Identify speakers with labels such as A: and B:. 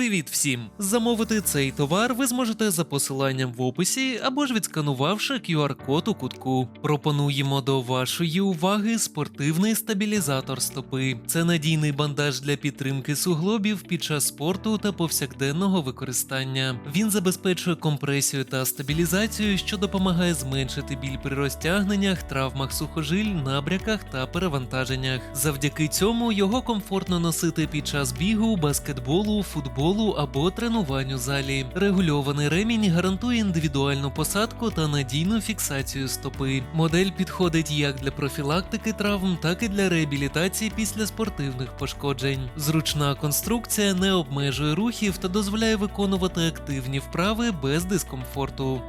A: Привіт всім! Замовити цей товар ви зможете за посиланням в описі або ж відсканувавши QR-код у кутку. Пропонуємо до вашої уваги спортивний стабілізатор стопи. Це надійний бандаж для підтримки суглобів під час спорту та повсякденного використання. Він забезпечує компресію та стабілізацію, що допомагає зменшити біль при розтягненнях, травмах сухожиль, набряках та перевантаженнях. Завдяки цьому його комфортно носити під час бігу, баскетболу, футболу або тренувань у залі. Регульований ремінь гарантує індивідуальну посадку та надійну фіксацію стопи. Модель підходить як для профілактики травм, так і для реабілітації після спортивних пошкоджень. Зручна конструкція не обмежує рухів та дозволяє виконувати активні вправи без дискомфорту.